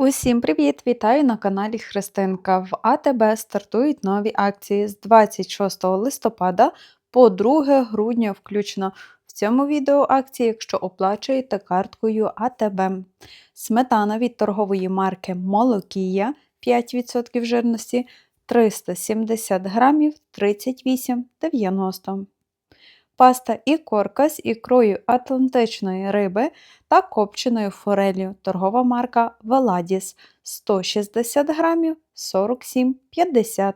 Усім привіт! Вітаю на каналі Христинка. В АТБ стартують нові акції з 26 листопада по 2 грудня включно. В цьому відео акції, якщо оплачуєте карткою АТБ. Сметана від торгової марки Молокія 5% жирності 370 грамів 38,90. Паста і корка з ікрою атлантичної риби та копченою форелью. Торгова марка Веладіс 160 грамів 47,50.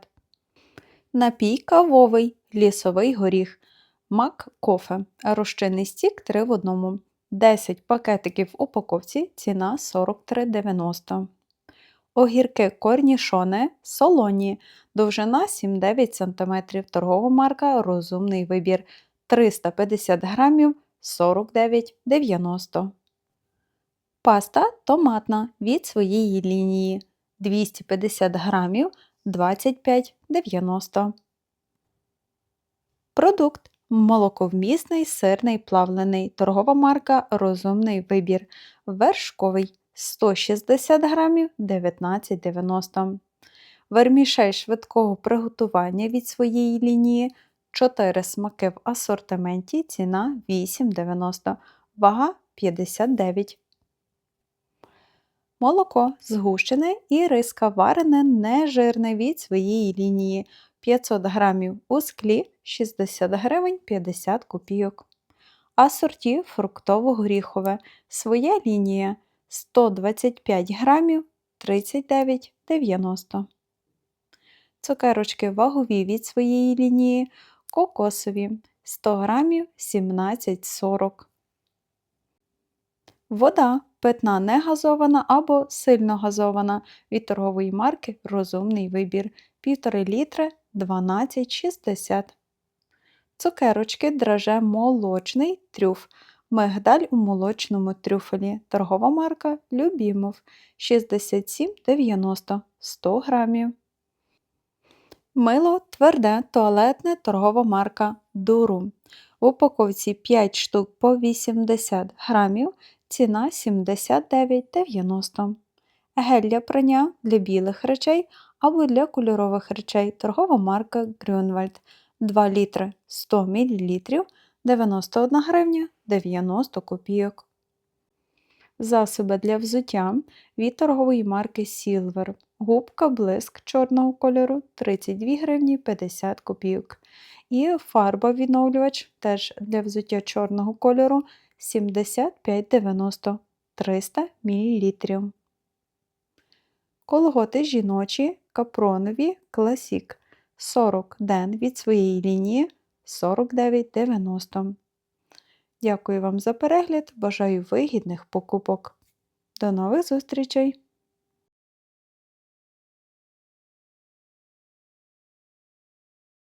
Напій кавовий лісовий горіх. Мак кофе. Розчинний стік 3 в 1. 10 пакетиків в упаковці. Ціна 43,90. Огірки корнішоне солоні. Довжина 7-9 см. Торгова марка Розумний вибір. 350 грамів 49,90. Паста томатна від своєї лінії 250 грамів 25,90. Продукт молоковмісний сирний плавлений. Торгова марка Розумний вибір. Вершковий 160 грамів 19,90. Вермішель швидкого приготування від своєї лінії 4 смаки в асортименті, ціна 8,90, вага 59. Молоко згущене і риска варене нежирне від своєї лінії 500 грамів у склі 60 гривень 50 копійок. Асорті фруктово-горіхове. Своя лінія 125 грамів 39,90. Цукерочки вагові від своєї лінії кокосові 100 грамів 17,40. Вода питна не газована або сильно газована від торгової марки Розумний вибір 1,5 літри 12,60. Цукерочки драже молочний трюф. Мигдаль у молочному трюфелі. Торгова марка Любімов 67,90 100 грамів. Мило тверде, туалетне, торгова марка Дуру. В упаковці 5 штук по 80 грамів, ціна 79,90. Гель для прання для білих речей або для кольорових речей. Торгова марка Grünwald 2 літри 100 мл 91 гривня 90 копійок. Засоби для взуття від торгової марки Silver. Губка блиск чорного кольору 32 гривні 50 копійок. І фарба відновлювач теж для взуття чорного кольору 75,90 300 мл. Колготи жіночі капронові класік 40 ден від своєї лінії 49,90. Дякую вам за перегляд. Бажаю вигідних покупок. До нових зустрічей!